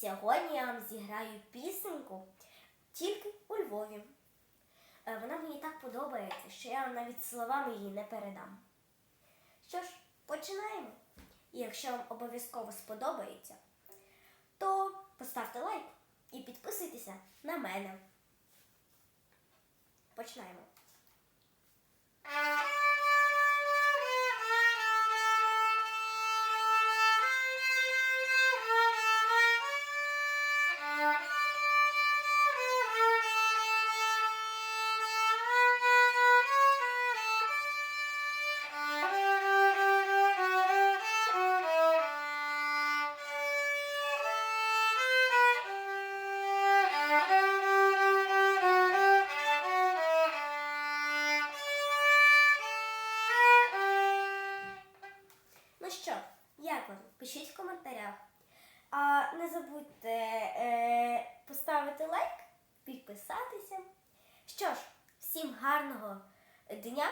Сьогодні я вам зіграю пісеньку тільки у Львові. Е, Вона мені так подобається, що я вам навіть словами її не передам. Що ж, починаємо. І якщо вам обов'язково сподобається, то поставте лайк і підписуйтеся на мене. Починаємо. Ну що, як вам? Пишіть в коментарях. А не забудьте е, поставити лайк, підписатися. Що ж, всім гарного дня